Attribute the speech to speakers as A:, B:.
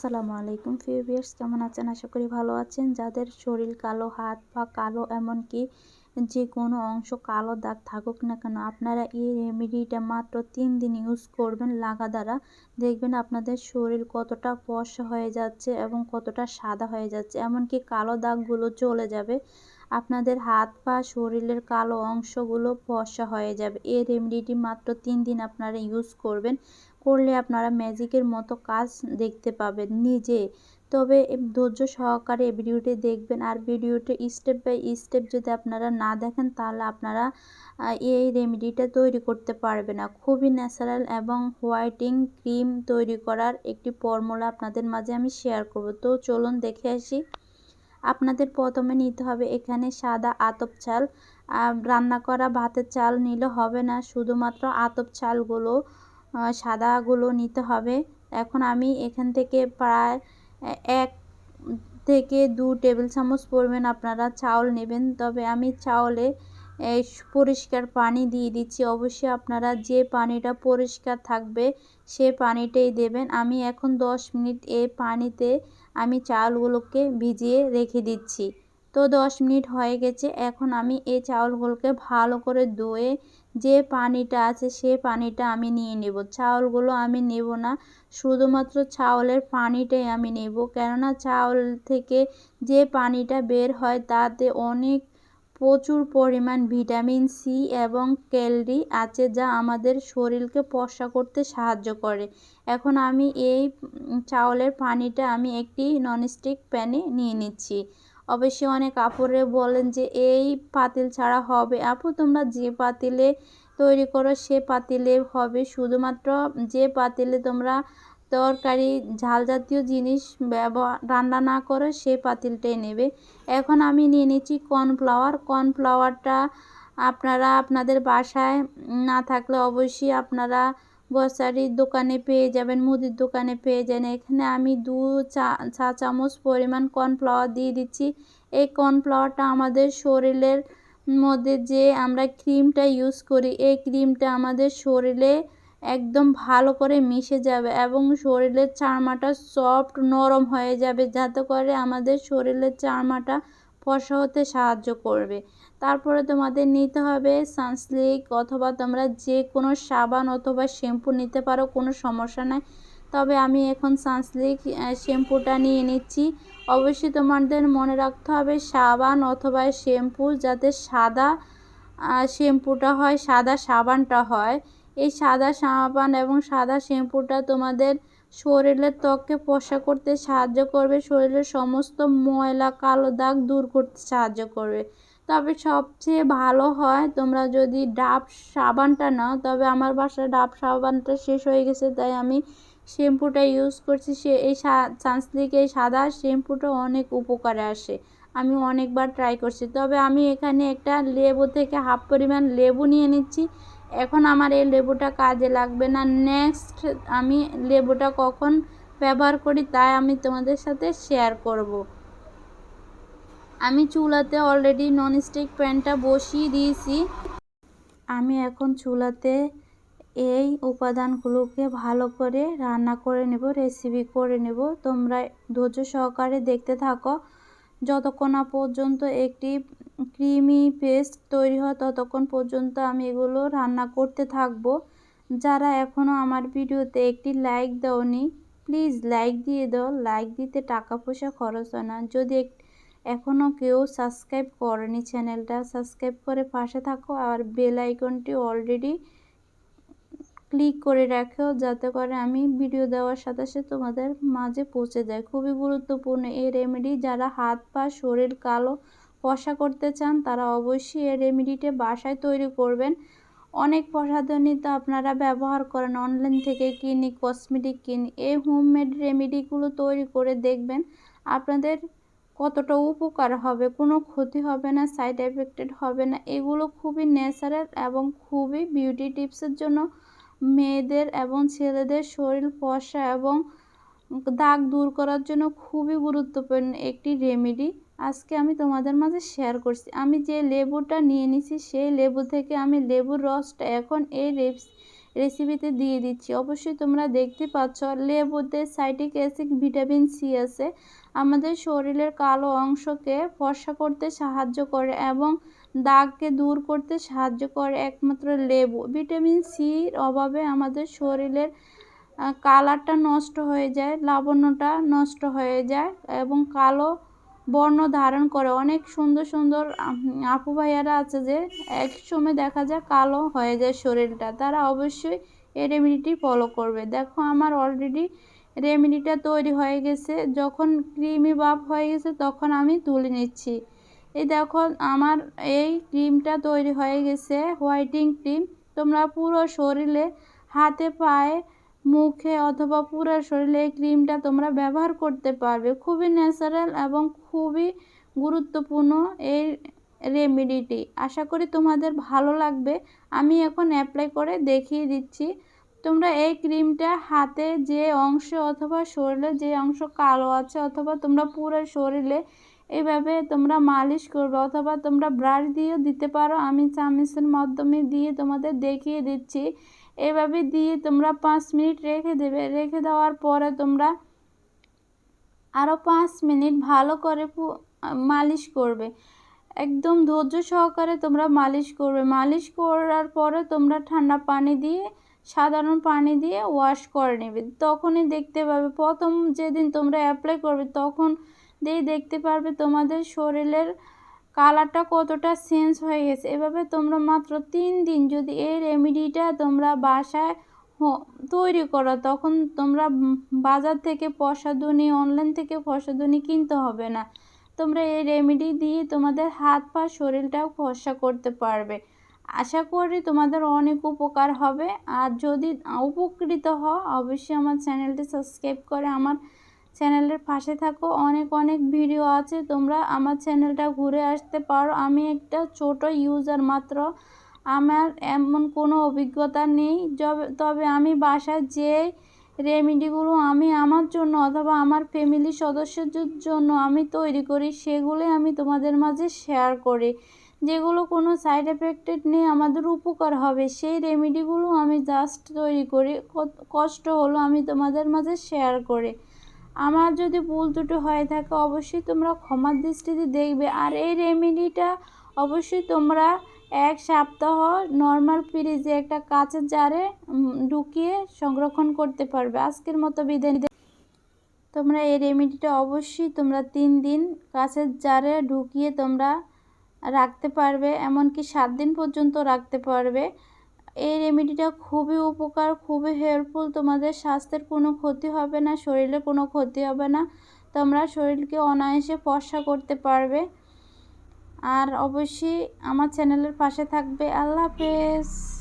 A: আসসালামু আলাইকুম ফিউবিয়ার্স, কেমন আছেন? আশা করি ভালো আছেন। যাদের শরীর কালো, হাত পা কালো, এমনকি যে কোনো অংশ কালো দাগ থাকুক না কেন, আপনারা এই রেমেডিটা মাত্র তিন দিন ইউজ করবেন লাগা দ্বারা। দেখবেন আপনাদের শরীর কতটা ফর্সা হয়ে যাচ্ছে এবং কতটা সাদা হয়ে যাচ্ছে, এমনকি কালো দাগগুলো চলে যাবে। আপনাদের হাত পা, শরীরের কালো অংশগুলো ফর্সা হয়ে যাবে। এই রেমেডিটি মাত্র তিন দিন আপনারা ইউজ করবেন। করলে আপনারা ম্যাজিকের মতো কাজ দেখতে পাবেন নিজে। তবে ধৈর্য সহকারে ভিডিওটি দেখবেন। আর ভিডিওটি স্টেপ বাই স্টেপ যদি আপনারা না দেখেন, তাহলে আপনারা এই রেমেডিটা তৈরি করতে পারবে না। খুবই ন্যাচারাল এবং হোয়াইটিং ক্রিম তৈরি করার একটি ফর্মুলা আপনাদের মাঝে আমি শেয়ার করব। তো চলুন দেখে আসি। আপনাদের প্রথমে নিতে হবে এখানে সাদা আতপ চাল। রান্না করা ভাতের চাল নিলে হবে না। শুধুমাত্র আতপ চালগুলো সাদাগুলো নিতে হবে। এখন আমি এখান থেকে প্রায় এক থেকে দু টেবিল চামচ পরিমাণ আপনারা চাউল নেবেন। তবে আমি চাউলে পরিষ্কার পানি দিয়ে দিচ্ছি। অবশ্যই আপনারা যে পানিটা পরিষ্কার থাকবে সে পানিটাই দেবেন। আমি এখন দশ মিনিট এই পানিতে আমি চাউলগুলোকে ভিজিয়ে রেখে দিচ্ছি। তো দশ মিনিট হয়ে গেছে। এখন আমি এই চাউলগুলোকে ভালো করে ধুয়ে যে পানিটা আছে সে পানিটা আমি নিয়ে নেব। চাউলগুলো আমি নেব না, শুধুমাত্র চাউলের পানিটাই আমি নেব। কেননা চাউল থেকে যে পানিটা বের হয় তাতে অনেক প্রচুর পরিমাণ ভিটামিন সি এবং ক্যালরি আছে যা আমাদের শরীরকে পশা করতে সাহায্য করে। এখন আমি এই চাউলের পানিটা আমি একটি ননস্টিক প্যানে নিয়ে নিচ্ছি। অবশ্যই অনেক আপুরে বলেন যে, এই পাতিল ছাড়া হবে। আপু, তোমরা যে পাতিলে তৈরি করো, সে পাতিলে হবে। শুধুমাত্র যে পাতিলে তোমরা তরকারি, ঝাল জাতীয় জিনিস ব্যবহার রান্না না করো, সে পাতিলটাই নেবে। এখন আমি নিয়ে নিচ্ছি কর্নফ্লাওয়ার। কর্নফ্লাওয়ারটা আপনারা আপনাদের বাসায় না থাকলে অবশ্যই আপনারা গ্রসারির দোকানে পেয়ে যাবেন, মুদির দোকানে পেয়ে যাবেন এখানে আমি দু চা চা চামচ পরিমাণ কর্নফ্লাওয়ার দিয়ে দিচ্ছি। এই কর্নফ্লাওয়ারটা আমাদের শরীরের মধ্যে যে আমরা ক্রিমটা ইউজ করি, এই ক্রিমটা আমাদের শরীরে একদম ভালো করে মিশে যাবে এবং শরীরের চামড়াটা সফট নরম হয়ে যাবে। যাতে করে আমাদের শরীরের চামড়াটা ফসা হতে সাহায্য করবে। তারপরে তোমাদের নিতে হবে সানস্লিক অথবা তোমরা যে কোনো সাবান অথবা শ্যাম্পু নিতে পারো, কোনো সমস্যা নাই। তবে আমি এখন সানস্লিক শ্যাম্পুটা নিয়ে নিচ্ছি। অবশ্যই তোমাদের মনে রাখতে হবে সাবান অথবা শ্যাম্পু যাতে সাদা শ্যাম্পুটা হয়, সাদা সাবানটা হয়। এই সাদা সাবান এবং সাদা শ্যাম্পুটা তোমাদের শরীরের ত্বককে ফর্সা করতে সাহায্য করবে। শরীরের সমস্ত ময়লা, কালো দাগ দূর করতে সাহায্য করবে। তবে সবচেয়ে ভালো হয়, তোমরা যদি ডাব সাবানটা নাও, তবে আমার বাসায় ডাব সাবানটা শেষ হয়ে গেছে, তাই আমি শ্যাম্পুটা ইউজ করছি। সে এই সানসিল্ক এই সাদা শ্যাম্পুটা অনেক উপকারে আসে। আমি অনেকবার ট্রাই করছি। তবে আমি এখানে একটা লেবু থেকে হাফ পরিমাণ লেবু নিয়ে নিচ্ছি। এখন আমার এই লেবুটা কাজে লাগবে না। নেক্সট আমি লেবুটা কখন ব্যবহার করি তাই আমি তোমাদের সাথে শেয়ার করব। আমি চুলাতে অলরেডি ননস্টিক প্যানটা বসিয়ে দিয়েছি। আমি এখন চুলাতে এই উপাদানগুলোকে ভালো করে রান্না করে নেব রেসিপি করে নেব। তোমরা ধৈর্য সহকারে দেখতে থাকো। যতক্ষণ পর্যন্ত একটি ক্রিমি পেস্ট তৈরি হয় ততক্ষণ পর্যন্ত আমি এগুলো রান্না করতে থাকব। যারা এখনও আমার ভিডিওতে একটি লাইক দাওনি, প্লিজ লাইক দিয়ে দাও। লাইক দিতে টাকা পয়সা খরচ হয় না। যদি এখনও কেউ সাবস্ক্রাইব করেনি চ্যানেলটা, সাবস্ক্রাইব করে পাশে থাকো আর বেল আইকনটি অলরেডি ক্লিক করে রাখো, যাতে করে আমি ভিডিও দেওয়ার সাথে সাথে তোমাদের মাঝে পৌঁছে যায়। খুবই গুরুত্বপূর্ণ এই রেমেডি। যারা হাত পা শরীর কালো ফসা করতে চান, তারা অবশ্যই এই রেমেডিটা বাসায় তৈরি করবেন। অনেক প্রসাধনী তো আপনারা ব্যবহার করেন অনলাইন থেকে কিনি কসমেটিক কিনি, এই হোমমেড রেমেডিগুলো তৈরি করে দেখবেন, আপনাদের কতটা উপকার হবে। কোনো ক্ষতি হবে না সাইড এফেক্টেড হবে না। এগুলো খুবই ন্যাচারাল এবং খুবই বিউটি টিপসের জন্য মেয়েদের এবং ছেলেদের শরীর ফসা এবং দাগ দূর করার জন্য খুবই গুরুত্বপূর্ণ একটি রেমেডি আজকে আমি তোমাদের মাঝে শেয়ার করছি। আমি যে লেবুটা নিয়ে নিছি, সেই লেবু থেকে আমি লেবুর রসটা এখন এই রেসিপিতে দিয়ে দিচ্ছি। অবশ্যই তোমরা দেখতে পাচ্ছ, লেবুতে সাইটিক অ্যাসিড, ভিটামিন সি আছে। আমাদের শরীরের কালো অংশকে ফর্সা করতে সাহায্য করে এবং দাগকে দূর করতে সাহায্য করে একমাত্র লেবু। ভিটামিন সির অভাবে আমাদের শরীরের কালারটা নষ্ট হয়ে যায়, লাবণ্যটা নষ্ট হয়ে যায় এবং কালো বর্ণ ধারণ করে। অনেক সুন্দর সুন্দর আপু ভাইয়ারা আছে যে, এক সময় দেখা যায় কালো হয়ে যায় শরীরটা, তারা অবশ্যই এই রেমেডিটি ফলো করবে। দেখো আমার অলরেডি রেমেডিটা তৈরি হয়ে গেছে। যখন ক্রিমি ভাব হয়ে গেছে, তখন আমি তুলে নিচ্ছি। এই দেখো, আমার এই ক্রিমটা তৈরি হয়ে গেছে হোয়াইটিং ক্রিম তোমরা পুরো শরীরে হাতে পায়ে মুখে অথবা পুরো শরীরে এই ক্রিমটা তোমরা ব্যবহার করতে পারবে। খুবই ন্যাচারাল এবং খুবই গুরুত্বপূর্ণ এই রেমেডিটি আশা করি তোমাদের ভালো লাগবে। আমি এখন অ্যাপ্লাই করে দেখিয়ে দিচ্ছি। তোমরা এই ক্রিমটা হাতে যে অংশ অথবা শরীরে যে অংশ কালো আছে অথবা তোমরা পুরো শরীরে এইভাবে তোমরা মালিশ করবে অথবা তোমরা ব্রাশ দিয়েও দিতে পারো। আমি চামিচের মাধ্যমে দিয়ে তোমাদের দেখিয়ে দিচ্ছি। এভাবে দিয়ে তোমরা পাঁচ মিনিট রেখে দেবে। রেখে দেওয়ার পরে তোমরা আরও পাঁচ মিনিট ভালো করে মালিশ করবে। একদম ধৈর্য সহকারে তোমরা মালিশ করবে। মালিশ করার পরে তোমরা ঠান্ডা পানি দিয়ে, সাধারণ পানি দিয়ে ওয়াশ করে নেবে। তখনই দেখতে পাবে। প্রথম যেদিন তোমরা অ্যাপ্লাই করবে, তখন দিয়ে দেখতে পারবে তোমাদের শরীরের কালারটা কতটা চেঞ্জ হয়ে গেছে। এভাবে তোমরা মাত্র তিন দিন যদি এই রেমেডিটা তোমরা বাসায় তৈরি করো, তখন তোমরা বাজার থেকে প্রসাধনী, অনলাইন থেকে প্রসাধনী কিনতে হবে না। তোমরা এই রেমেডি দিয়ে তোমাদের হাত পা শরীরটাও ফর্সা করতে পারবে। আশা করি তোমাদের অনেক উপকার হবে। আর যদি উপকৃত হও, অবশ্যই আমার চ্যানেলটি সাবস্ক্রাইব করে আমার চ্যানেলের পাশে থাকো। অনেক অনেক ভিডিও আছে। তোমরা আমার চ্যানেলটা ঘুরে আসতে পারো। আমি একটা ছোট ইউজার মাত্র। আমার এমন কোনো অভিজ্ঞতা নেই। তবে আমি বাসায় যে রেমেডিগুলো আমি আমার জন্য অথবা আমার ফ্যামিলি সদস্যদের জন্য আমি তৈরি করি সেগুলো আমি তোমাদের মাঝে শেয়ার করি। যেগুলো কোনো সাইড এফেক্টেড নেই, আমাদের উপকার হবে। সেই রেমেডিগুলো আমি জাস্ট তৈরি করি। কষ্ট হলো আমি তোমাদের মাঝে শেয়ার করি। আমার যদি ভুল দুটো হয়ে থাকে, অবশ্যই তোমরা ক্ষমার দৃষ্টিতে দেখবে। আর এই রেমেডিটা অবশ্যই তোমরা এক সপ্তাহ নর্মাল ফ্রিজে একটা কাঁচের জারে ঢুকিয়ে সংরক্ষণ করতে পারবে। আজকের মতো বিদায় তোমরা এই রেমেডিটা অবশ্যই তোমরা তিন দিন কাঁচের জারে ঢুকিয়ে তোমরা রাখতে পারবে। এমনকি সাত দিন পর্যন্ত রাখতে পারবে। এই রেমেডিটা খুবই উপকার, খুবই হেল্পফুল তোমাদের স্বাস্থ্যের কোনো ক্ষতি হবে না শরীরে কোনো ক্ষতি হবে না। তোমরা শরীরকে অনায়াসে ফর্সা করতে পারবে। আর অবশ্যই আমার চ্যানেলের পাশে থাকবে। আল্লাহ হাফেজ।